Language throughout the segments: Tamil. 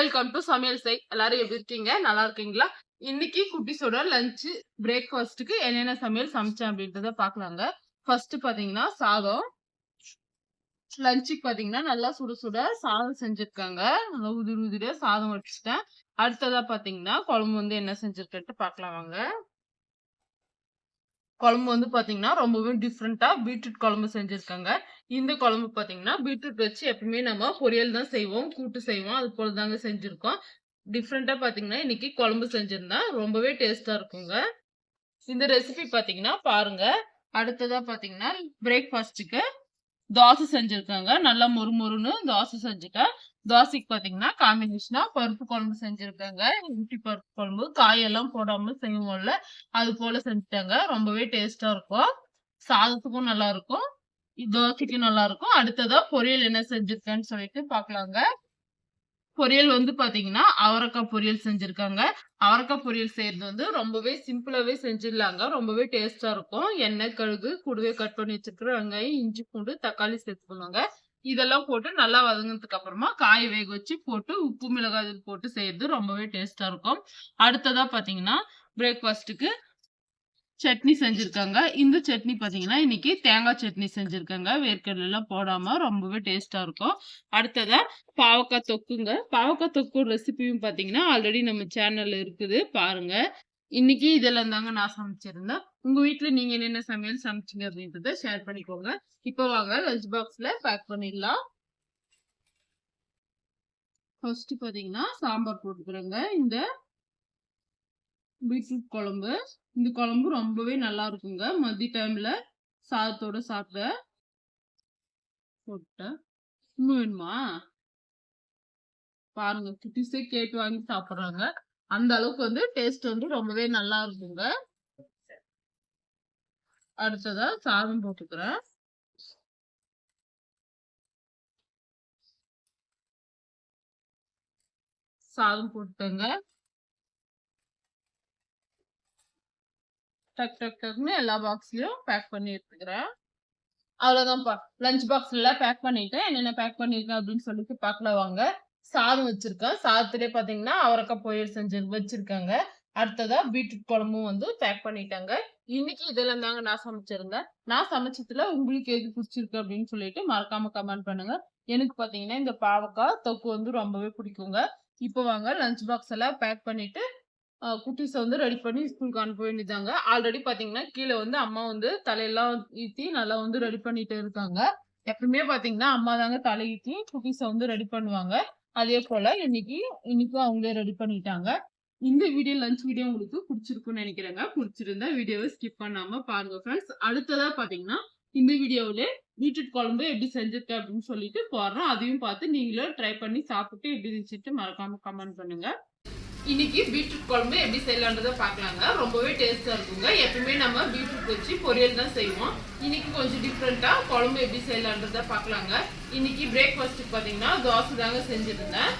வெல்கம் டு சமையல் சை எல்லாரும் எப்படி இருக்கீங்க? நல்லா இருக்கீங்களா? இன்னைக்கு குட்டிஸோட லஞ்ச் பிரேக்ஃபாஸ்ட்டுக்கு என்னென்ன சமையல் சமைச்சேன் அப்படின்றத பார்க்கலாங்க. ஃபர்ஸ்ட் பாத்தீங்கன்னா சாதம். லஞ்சுக்கு பாத்தீங்கன்னா நல்லா சுட சுட சாதம் செஞ்சிருக்காங்க. நல்லா உதிர் உதிர சாதம் வச்சுட்டேன். அடுத்ததா பாத்தீங்கன்னா குழம்பு வந்து என்ன செஞ்சிருக்கேன்ட்டு பார்க்கலாம் வாங்க. குழம்பு வந்து பாத்தீங்கன்னா ரொம்பவே டிஃப்ரெண்டா பீட்ரூட் குழம்பு செஞ்சிருக்காங்க. இந்த குழம்பு பார்த்தீங்கன்னா பீட்ரூட் வச்சு எப்பவுமே நம்ம பொரியல் தான் செய்வோம் கூட்டு செய்வோம். அது போல தாங்க செஞ்சுருக்கோம். டிஃப்ரெண்ட்டாக பார்த்தீங்கன்னா இன்னைக்கு குழம்பு செஞ்சிருந்தா ரொம்பவே டேஸ்ட்டாக இருக்குங்க. இந்த ரெசிபி பார்த்தீங்கன்னா பாருங்க. அடுத்ததாக பார்த்தீங்கன்னா பிரேக்ஃபாஸ்ட்டுக்கு தோசை செஞ்சுருக்காங்க. நல்லா மொறு மொறுன்னு தோசை செஞ்சுட்டேன் தோசைக்கு பார்த்தீங்கன்னா காம்பினேஷனாக பருப்பு குழம்பு செஞ்சுருக்காங்க. ஊட்டி பருப்பு குழம்பு காயெல்லாம் போடாமல் செய்வோம்ல அது போல் செஞ்சுட்டாங்க. ரொம்பவே டேஸ்ட்டாக இருக்கும். சாதத்துக்கும் நல்லா இருக்கும். தோசைக்கு நல்லா இருக்கும் அடுத்ததா பொரியல் என்ன செஞ்சிருக்கேன்னு சொல்லிட்டு பாக்கலாங்க பொரியல் வந்து பாத்தீங்கன்னா அவரைக்காய் பொரியல் செஞ்சிருக்காங்க. அவரைக்காய் பொரியல் செய்யறது வந்து ரொம்பவே சிம்பிளாவே செஞ்சிடலாங்க. ரொம்பவே டேஸ்டா இருக்கும். எண்ணெய் கழுகு கூடவே கட் பண்ணி வச்சிருக்கிற வெங்காயம் இஞ்சி பூண்டு தக்காளி சேர்த்துக்கணுங்க இதெல்லாம் போட்டு நல்லா வதங்கினதுக்கு அப்புறமா காய் வேக வச்சு போட்டு உப்பு மிளகாய் போட்டு செய்யறது ரொம்பவே டேஸ்டா இருக்கும். அடுத்ததா பாத்தீங்கன்னா பிரேக்ஃபாஸ்ட்டுக்கு சட்னி செஞ்சுருக்காங்க. இந்த சட்னி பார்த்தீங்கன்னா இன்றைக்கி தேங்காய் சட்னி செஞ்சுருக்காங்க. வேர்க்கடலாம் போடாமல் ரொம்பவே டேஸ்ட்டாக இருக்கும். அடுத்ததாக பாவக்காய் தொக்குங்க. பாவக்காய் தொக்கு ரெசிபியும் பார்த்தீங்கன்னா ஆல்ரெடி நம்ம சேனலில் இருக்குது. பாருங்கள் இன்னைக்கு இதெல்லாம் தாங்க நான் சமைச்சிருந்தேன். உங்கள் வீட்டில் நீங்கள் என்னென்ன சமையல் சமைச்சிங்க அப்படின்றத ஷேர் பண்ணிக்கோங்க. இப்போ வாங்க லஞ்ச் பாக்ஸில் பேக் பண்ணிடலாம். ஃபர்ஸ்ட் பார்த்தீங்கன்னா சாம்பார் போட்டுக்கிறேங்க. இந்த பீட்ரூட் குழம்பு. இந்த குழம்பு ரொம்பவே நல்லா இருக்குங்க மதிய டைம்ல சாதத்தோட சாப்பிட போட்டேன் இன்னும் வேணுமா? பாருங்க குட்டிஸே கேட்டு வாங்கி சாப்பிடுறாங்க. அந்த அளவுக்கு வந்து டேஸ்ட் வந்து ரொம்பவே நல்லா இருக்குங்க அடுத்ததா சாதம் போட்டுக்கிறேன். சாதம் போட்டுட்டேங்க. டக் டக் டக்னு எல்லா பாக்ஸ்லயும் பேக் பண்ணி எடுத்துக்கிறேன் அவ்வளவுதான்ப்பா. லஞ்ச் பாக்ஸ்ல பேக் பண்ணிட்டேன். என்னென்ன பேக் பண்ணிருக்கேன் அப்படின்னு சொல்லிட்டு பார்க்கல வாங்க. சாதம் வச்சிருக்கேன். சாதத்திலே பாத்தீங்கன்னா அவரக்காய் பொயல் செஞ்சு வச்சிருக்காங்க. அடுத்ததா பீட்ரூட் குழம்பும் வந்து பேக் பண்ணிட்டாங்க. இன்னைக்கு இதெல்லாம் தாங்க நான் சமைச்சிருந்தேன். நான் சமைச்சதுல உங்களுக்கு எது பிடிச்சிருக்கு அப்படின்னு சொல்லிட்டு மறக்காம கமெண்ட் பண்ணுங்க. எனக்கு பாத்தீங்கன்னா இந்த பாவக்காய் தொக்கு வந்து ரொம்பவே பிடிக்குங்க. இப்போ வாங்க லஞ்ச் பாக்ஸ் எல்லாம் பேக் பண்ணிட்டு குட்டீஸை வந்து ரெடி பண்ணி ஸ்கூலுக்கு அனுப்ப வேண்டியதாங்க ஆல்ரெடி பாத்தீங்கன்னா கீழே வந்து அம்மா வந்து தலையெல்லாம் ஈத்தி நல்லா வந்து ரெடி பண்ணிட்டு இருக்காங்க. எப்பவுமே பாத்தீங்கன்னா அம்மா தாங்க தலை ஈத்தி குட்டீஸை வந்து ரெடி பண்ணுவாங்க. அதே போல இன்னைக்கு இன்னைக்கும் அவங்களே ரெடி பண்ணிட்டாங்க. இந்த வீடியோ லஞ்ச் வீடியோ உங்களுக்கு பிடிச்சிருக்குன்னு நினைக்கிறேங்க. பிடிச்சிருந்தா வீடியோவை ஸ்கிப் பண்ணாம பாருங்க ஃப்ரெண்ட்ஸ் அடுத்ததா பாத்தீங்கன்னா இந்த வீடியோவில வீட்டு குழம்பு எப்படி செஞ்சிருக்கேன் அப்படின்னு சொல்லிட்டு போடுறோம். அதையும் பார்த்து நீங்களும் ட்ரை பண்ணி சாப்பிட்டு எப்படி இருந்துச்சுட்டு மறக்காம கமெண்ட் பண்ணுங்க. இன்னைக்கு பீட்ரூட் குழம்பு எப்படி செய்யலான்றத பார்க்கலாங்க. ரொம்பவே டேஸ்டா இருக்குங்க. எப்பவுமே நம்ம பீட்ரூட் வச்சு பொரியல் தான் செய்வோம். இன்னைக்கு கொஞ்சம் டிஃப்ரெண்டா குழம்பு எப்படி செய்யலான்றத பார்க்கலாங்க. இன்னைக்கு பிரேக்ஃபாஸ்ட்டுக்கு பார்த்தீங்கன்னா தோசை தாங்க செஞ்சிருந்தேன்.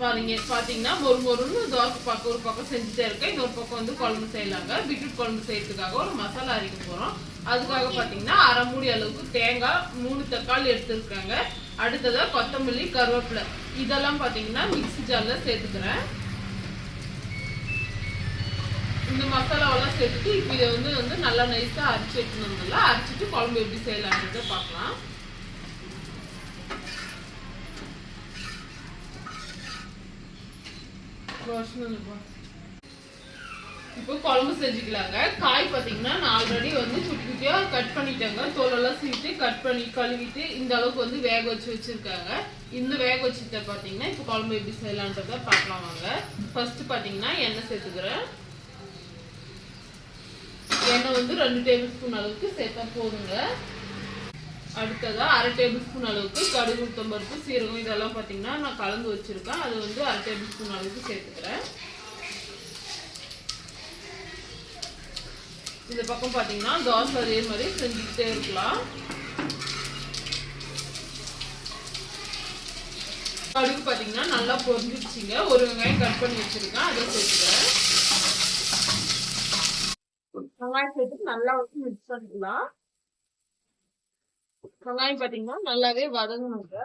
பாருங்க பாத்தீங்கன்னா ஒரு மொறுன்னு தோசை பக்கம் ஒரு பக்கம் செஞ்சுட்டே இருக்கேன். இன்னொரு பக்கம் வந்து குழம்பு செய்யலாங்க. பீட்ரூட் குழம்பு செய்யறதுக்காக ஒரு மசாலா அரைக்க போறோம். அதுக்காக பாத்தீங்கன்னா அரை மூடி அளவுக்கு தேங்காய் மூணு தக்காளி எடுத்துருக்காங்க. அடுத்ததா கொத்தமல்லி கருவேப்பிலை. இதெல்லாம் பாத்தீங்கன்னா மிக்ஸி ஜாரில் சேர்த்துக்கிறேன். இந்த மசாலாவெல்லாம் சேர்த்துட்டு இப்போ இதை வந்து வந்து நல்லா நைஸாக அரைச்சி எடுத்துனோம்ல அரைச்சிட்டு குழம்பு எப்படி செய்யலான்றத பார்க்கலாம். இப்போ குழம்பு செஞ்சுக்கலாங்க. காய் பார்த்தீங்கன்னா நான் ஆல்ரெடி வந்து சுட்டி குட்டியாக கட் பண்ணிட்டேங்க. தோலெல்லாம் சீவிட்டு கட் பண்ணி கழுவிட்டு இந்த அளவுக்கு வந்து வேக வச்சு வச்சுருக்காங்க. இந்த வேக வச்சுட்டு பார்த்தீங்கன்னா இப்போ குழம்பு எப்படி செய்யலான்றத பார்க்கலாம் வாங்க. ஃபர்ஸ்ட் பார்த்தீங்கன்னா எண்ணெய் சேர்த்துக்கிறேன். எண்ணெய் வந்து ரெண்டு டேபிள் ஸ்பூன் அளவுக்கு சேர்த்தா போதுங்க. அடுத்ததாக அரை டேபிள் ஸ்பூன் அளவுக்கு கடுகு உளுத்தம்பருப்பு சீரகம் இதெல்லாம் பார்த்தீங்கன்னா நான் கலந்து வச்சிருக்கேன். அது வந்து அரை டேபிள் ஸ்பூன் அளவுக்கு சேர்த்துக்கிறேன். இந்த பக்கம் பார்த்தீங்கன்னா தோசை அதே மாதிரி செஞ்சுக்கிட்டே இருக்கலாம். கடுகு பார்த்தீங்கன்னா நல்லா பொரிஞ்சிருச்சுங்க. ஒரு வெங்காயம் கட் பண்ணி வச்சிருக்கேன். அதை சேர்த்துக்கிறேன். வெங்காயம் சேர்த்துட்டு நல்லா வந்து மிக்ஸ் பண்ணிக்கலாம். வெங்காயம் பார்த்தீங்கன்னா நல்லாவே வதங்கணுங்க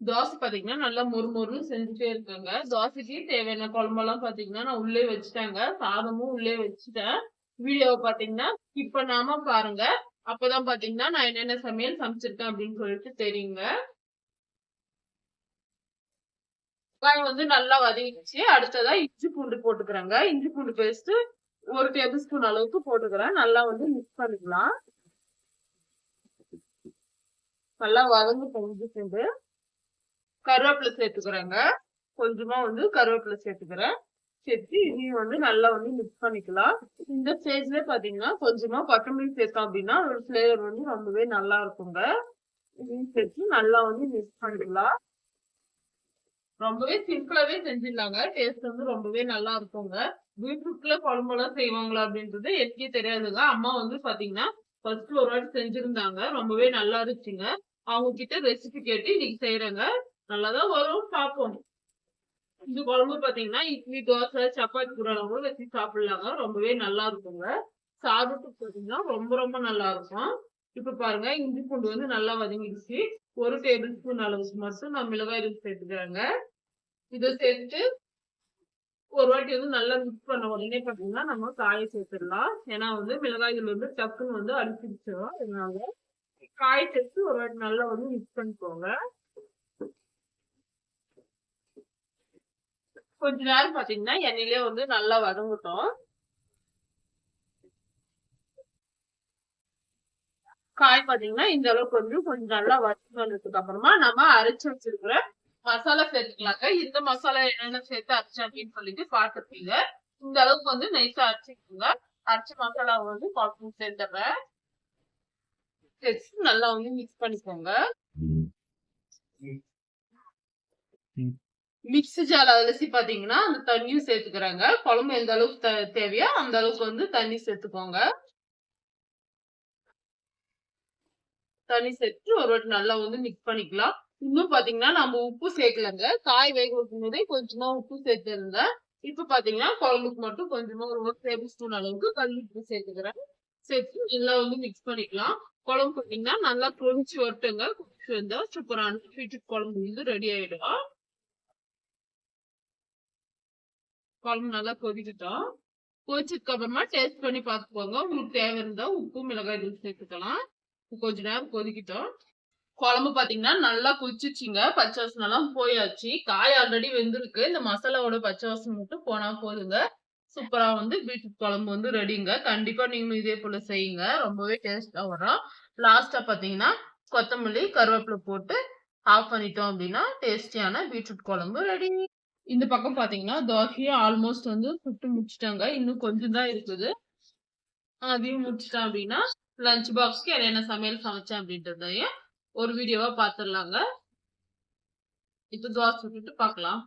தோசை பார்த்தீங்கன்னா நல்லா முறுமுறுன்னு செஞ்சுட்டே இருக்காங்க. தோசைக்கு தேவையான குழம்பெல்லாம் பார்த்தீங்கன்னா நான் உள்ளே வச்சுட்டாங்க. சாதமும் உள்ளே வச்சுட்டேன். வீடியோவை பார்த்தீங்கன்னா ஸ்கிப் பண்ணாம பாருங்க. அப்பதான் பார்த்தீங்கன்னா நான் என்னென்ன சமையல் சமைச்சிருக்கேன் அப்படின்னு சொல்லிட்டு தெரியுங்க. வெங்காயம் வந்து நல்லா வதங்கிடுச்சு. அடுத்ததா இஞ்சி பூண்டு போட்டுக்கிறேங்க. இஞ்சி பூண்டு பேஸ்ட் ஒரு டேபிள் ஸ்பூன் அளவுக்கு போட்டுக்கிறேன். நல்லா வந்து மிக்ஸ் பண்ணிக்கலாம். நல்லா வதங்கி இஞ்சி பூண்டு. கருவேப்பிலை சேர்த்துக்கிறேங்க. கொஞ்சமா வந்து கருவேப்பிலை சேர்த்துக்கிறேன். சேர்த்து இதையும் வந்து நல்லா வந்து மிக்ஸ் பண்ணிக்கலாம். இந்த ஸ்டேஜ்ல பாத்தீங்கன்னா கொஞ்சமா கொத்தமல்லி சேர்த்தோம் அப்படின்னா ஒரு ஃபிளேவர் வந்து ரொம்பவே நல்லா இருக்குங்க. இதையும் சேர்த்து நல்லா வந்து மிக்ஸ் பண்ணிக்கலாம். ரொம்பவே சிம்பிளாவே செஞ்சிடலாங்க. டேஸ்ட் வந்து ரொம்பவே நல்லா இருக்குங்க. பீட்ரூட்ல குழம்பெல்லாம் செய்வாங்களா அப்படின்றது எனக்கே தெரியாதுங்க. அம்மா வந்து பாத்தீங்கன்னா ஃபர்ஸ்ட் ஒரு வாட்டி செஞ்சிருந்தாங்க. ரொம்பவே நல்லா இருந்துச்சுங்க. அவங்க கிட்ட ரெசிபி கேட்டு இன்னைக்கு செய்யறேங்க நல்லாதான் வரும் பார்ப்போம் இந்த குழம்பு பாத்தீங்கன்னா இட்லி தோசை சப்பாத்தி கூட கூட வச்சு சாப்பிடலாங்க. ரொம்பவே நல்லா இருக்குங்க. சாதத்துக்கு பாத்தீங்கன்னா ரொம்ப ரொம்ப நல்லா இருக்கும். இப்ப பாருங்க இஞ்சி பூண்டு வந்து நல்லா வதங்கிடுச்சு. ஒரு டேபிள் ஸ்பூன் அளவுக்கு மட்டும் நான் மிளகாய் தூள் சேர்த்துக்கிறேங்க. இதை சேர்த்து ஒரு வாட்டி வந்து நல்லா மிக்ஸ் பண்ண உடனே பாத்தீங்கன்னா நம்ம காயை சேர்த்துடலாம். ஏன்னா வந்து மிளகாய் தூள் வந்து டக்குன்னு வந்து அடிச்சிருச்சோம் அதனால காய் சேர்த்து ஒரு வாட்டி நல்லா வந்து மிக்ஸ் பண்ணிக்கோங்க. கொஞ்ச நேரம் பாத்தீங்கன்னா எண்ணெயிலே வந்து நல்லா வதங்கட்டும். காய் பாத்தீங்கன்னா இந்த அளவுக்கு வந்து கொஞ்சம் நல்லா வதங்கி வந்ததுக்கு அப்புறமா நம்ம அரைச்சு வச்சிருக்கிற மசாலா சேர்த்துக்கலாங்க. இந்த மசாலா என்னென்ன சேர்த்து அரைச்சேன் அப்படின்னு சொல்லிட்டு பாத்துருப்பீங்க இந்த அளவுக்கு வந்து நைஸா அரைச்சிக்கோங்க. அரைச்ச மசாலா வந்து குழம்பு சேர்த்துறேன். சேர்த்து நல்லா வந்து மிக்ஸ் பண்ணிக்கோங்க. மிக்ஸி ஜார் அரிசி பாத்தீங்கன்னா அந்த தண்ணியும் சேர்த்துக்கிறாங்க. குழம்பு எந்த அளவுக்கு தேவையோ அந்த அளவுக்கு வந்து தண்ணி சேர்த்துக்கோங்க. தண்ணி சேர்த்து ஒரு வாட்டி நல்லா வந்து மிக்ஸ் பண்ணிக்கலாம். இன்னும் பாத்தீங்கன்னா நம்ம உப்பு சேர்க்கலங்க. காய் வேக வைக்கும் போதே கொஞ்சமா உப்பு சேர்த்திருந்தேன் இப்ப பாத்தீங்கன்னா குழம்புக்கு மட்டும் கொஞ்சமா ஒரு ஒரு டேபிள் ஸ்பூன் அளவுக்கு கல் உப்பு சேர்த்துக்கிறேன். சேர்த்து நல்லா வந்து மிக்ஸ் பண்ணிக்கலாம். குழம்பு பாத்தீங்கன்னா நல்லா கொதிச்சு வரட்டுங்க. கொதிச்சு வந்தா சூப்பரான பீட்ரூட் குழம்பு வந்து ரெடி ஆயிடும். குழம்பு நல்லா கொதிக்கிட்டோம். கொதிச்சதுக்கு அப்புறமா டேஸ்ட் பண்ணி பார்த்துக்கோங்க. உங்களுக்கு தேவை இருந்தா உப்பு மிளகாய் தூள் சேர்த்துக்கலாம். கொஞ்ச நேரம் கொதிக்கிட்டோம். குழம்பு பார்த்தீங்கன்னா நல்லா கொதிச்சிச்சிங்க பச்சை வாசனெல்லாம் போயாச்சு. காய் ஆல்ரெடி வெந்திருக்கு. இந்த மசாலாவோட பச்சை வாசனை மட்டும் போனால் போதுங்க. சூப்பராக வந்து பீட்ரூட் குழம்பு வந்து ரெடிங்க கண்டிப்பாக நீங்களும் இதே போல் செய்யுங்க. ரொம்பவே டேஸ்ட்டாக வரும். லாஸ்ட்டாக பார்த்தீங்கன்னா கொத்தமல்லி கருவேப்பிலை போட்டு ஆஃப் பண்ணிட்டோம் அப்படின்னா டேஸ்டியான பீட்ரூட் குழம்பு ரெடி இந்த பக்கம் பார்த்தீங்கன்னா தோசையும் ஆல்மோஸ்ட் வந்து சுட்டு முடிச்சிட்டாங்க. இன்னும் கொஞ்சம் தான் இருக்குது. அதையும் முடிச்சிட்டேன் அப்படின்னா லஞ்ச் பாக்ஸ்க்கு என்னென்ன சமையல் சமைச்சேன் அப்படின்றதையும் ஒரு வீடியோவா பாத்துடலாங்க இப்ப தோசை சுட்டுட்டு பார்க்கலாம்